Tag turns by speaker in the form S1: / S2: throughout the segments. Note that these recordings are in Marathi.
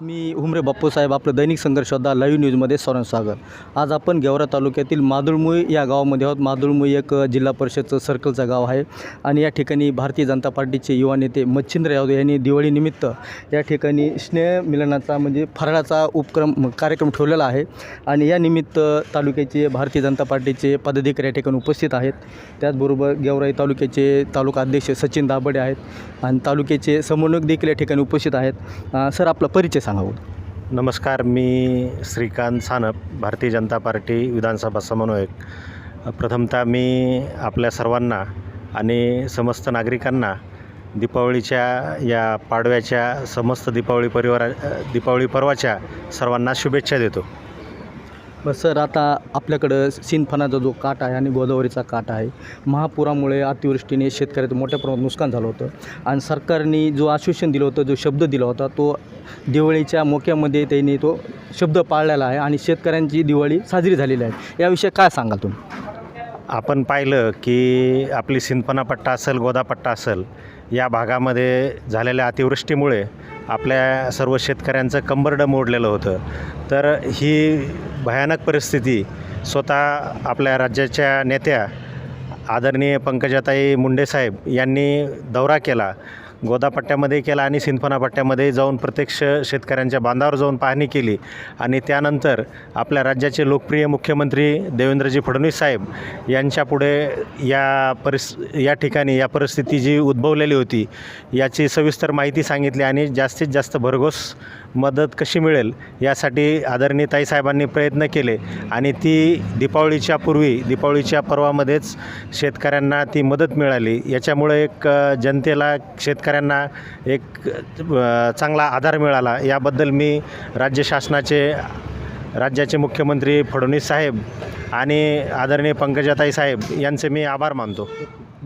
S1: मी हुमरे बाप्पूसाहेब आपलं दैनिक संघर्षदा लाईव्ह न्यूजमध्ये सौरण स्वागत आज आपण गेवरा तालुक्यातील मादुळमुई या गावामध्ये आहोत. मादुळमुई एक जिल्हा परिषदचं सर्कलचं गाव आहे आणि या ठिकाणी भारतीय जनता पार्टीचे युवा नेते मच्छिंद्र यादव यांनी दिवाळीनिमित्त या ठिकाणी स्नेह मिलनाचा म्हणजे फराळाचा उपक्रम कार्यक्रम ठेवलेला आहे आणि या निमित्त तालुक्याचे भारतीय जनता पार्टीचे पदाधिकारी या ठिकाणी उपस्थित आहेत. त्याचबरोबर गेवराई तालुक्याचे तालुका अध्यक्ष सचिन दाबडे आहेत आणि तालुक्याचे समन्वयक देखील या ठिकाणी उपस्थित आहेत. सर आपला परिचय सांगावं.
S2: नमस्कार मी श्रीकांत सानप भारतीय जनता पार्टी विधानसभा समन्वयक. प्रथमतः मी आपल्या सर्वांना आणि समस्त नागरिकांना दीपावलीच्या या पाडव्याच्या समस्त दीपावली परिवारा दीपावली पर्वाच्या सर्वांना शुभेच्छा देतो.
S1: बरं सर आता आपल्याकडं सिंदफणाचा जो काट आहे आणि गोदावरीचा काट आहे महापुरामुळे अतिवृष्टीने शेतकऱ्याचं मोठ्या प्रमाणात नुकसान झालं होतं. आणि सरकारने जो आश्वासन दिलं होतं जो शब्द दिला होता तो दिवाळीच्या मोक्यामध्ये त्यांनी तो शब्द पाळलेला आहे आणि शेतकऱ्यांची दिवाळी साजरी झालेली आहे. याविषयी काय सांगाल तुम्ही?
S2: आपण पाहिलं की आपली सिंदपणा पट्टा असेल गोदापट्टा असेल या भागामध्ये झालेल्या अतिवृष्टीमुळे आपल्या सर्व शेतकऱ्यांचं कंबरडं मोडलेलं होतं. तर ही भयानक परिस्थिती स्वतः आपल्या राज्याच्या नेत्या आदरणीय पंकजाताई मुंडेसाहेब यांनी दौरा केला. गोदापट्ट्यामध्ये केला आणि सिंदफणा पट्ट्यामध्ये जाऊन प्रत्यक्ष शेतकऱ्यांच्या बांधावर जाऊन पाहणी केली. आणि त्यानंतर आपल्या राज्याचे लोकप्रिय मुख्यमंत्री देवेंद्रजी फडणवीस साहेब यांच्यापुढे या परिस या ठिकाणी या परिस्थिती जी उद्भवलेली होती याची सविस्तर माहिती सांगितली आणि जास्तीत जास्त भरघोस मदत कशी मिळेल यासाठी आदरणीय ताईसाहेबांनी प्रयत्न केले. आणि ती दीपावलीच्या पूर्वी दीपावलीच्या पर्वामध्येच शेतकऱ्यांना ती मदत मिळाली. याच्यामुळे एक जनतेला शेतकऱ्या शेतकऱ्यांना एक चांगला आधार मिळाला. याबद्दल मी राज्य शासनाचे राज्याचे मुख्यमंत्री फडणवीस साहेब आणि आदरणीय पंकजाताई साहेब यांचे मी आभार मानतो.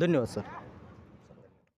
S1: धन्यवाद सर.